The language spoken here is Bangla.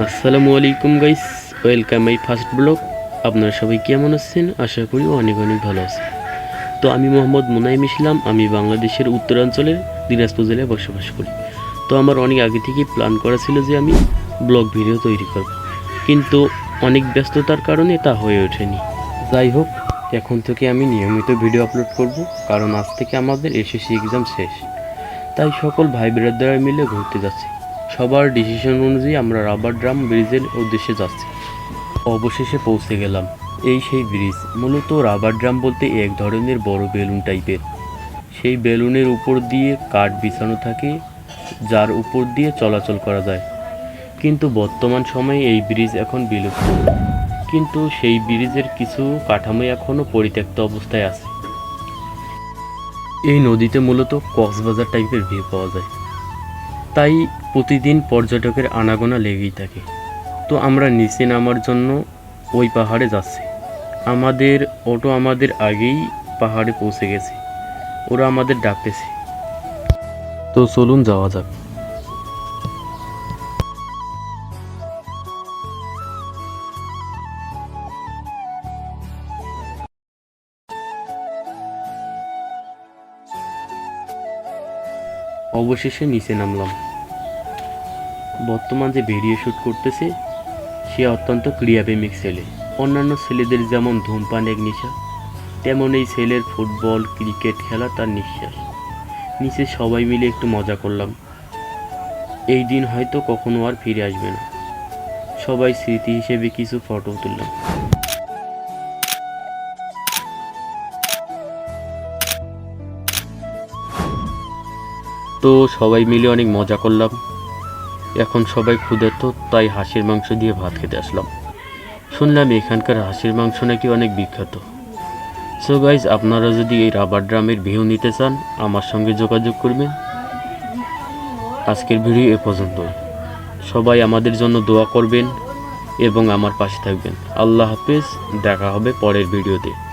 আসসালামু আলাইকুম guys, welcome my first blog. আপনারা সবাই কেমন আছেন? আশা করি অনেক অনেক ভালো আছেন। তো আমি মোহাম্মদ মুনাইম ইসলাম, আমি বাংলাদেশের উত্তরাঞ্চলের দিনাজপুর জেলায় বসবাস করি। তো আমার অনেক আগে থেকেই প্ল্যান করা ছিল যে আমি ব্লগ ভিডিও তৈরি করব। কিন্তু অনেক ব্যস্ততার কারণে তা হয়ে ওঠেনি। যাই হোক, এখন থেকে আমি নিয়মিত ভিডিও আপলোড করব, কারণ আজ থেকে আমাদের এসএসসি এক্সাম শেষ। তাই সকল ভাই ব্রাদাররা মিলে ঘুরতে যাচ্ছি। সবার ডিসিশন অনুযায়ী আমরা রাবার ড্রাম ব্রিজের উদ্দেশ্যে যাচ্ছি। অবশেষে পৌঁছে গেলাম। এই সেই ব্রিজ মূলত রাবার ড্রাম বলতে এক ধরনের বড় বেলুন টাইপের সেই বেলুনের উপর দিয়ে কাঠ বিছানো থাকে, যার উপর দিয়ে চলাচল করা যায়। কিন্তু বর্তমান সময়ে এই ব্রিজ এখন বিলুপ্ত। কিন্তু সেই ব্রিজের কিছু কাঠামো এখনও পরিত্যক্ত অবস্থায় আছে। এই নদীতে মূলত কক্সবাজার টাইপের ভিউ পাওয়া যায়। তাই প্রতিদিন পর্যটকের আনাগোনা লেগেই থাকে। তো আমরা নিচে নামার জন্য ওই পাহাড়ে যাচ্ছি। আমাদের অটো আমাদের আগেই পাহাড়ে পৌঁছে গেছে। ওরা আমাদের ডাকতেছে। তো চলুন যাওয়া যাক। অবশেষে নিচে নামলাম। বর্তমান যে ভিডিও শ্যুট করতেছে, সে অত্যন্ত ক্রিয়াপ্রেমিক ছেলে। অন্যান্য ছেলেদের যেমন ধূমপান এক নেশা তেমন এই ছেলের ফুটবল, ক্রিকেট খেলা তার নিঃশ্বাস। নিচে সবাই মিলে একটু মজা করলাম। এই দিন হয়তো কখনো আর ফিরে আসবে না। সবাই স্মৃতি হিসেবে কিছু ফটো তুললাম। তো সবাই মিলে অনেক মজা করলাম। এখন সবাই ক্ষুধার্ত তাই হাঁসের মাংস দিয়ে ভাত খেতে আসলাম। শুনলাম এখানকার হাঁসের মাংস নাকি অনেক বিখ্যাত। সো গাইজ আপনারা যদি এই রাবার ড্রামের ভিউ নিতে চান, আমার সঙ্গে যোগাযোগ করবেন। আজকের ভিডিও এ পর্যন্ত। সবাই আমাদের জন্য দোয়া করবেন এবং আমার পাশে থাকবেন। আল্লাহ হাফেজ, দেখা হবে পরের ভিডিওতে।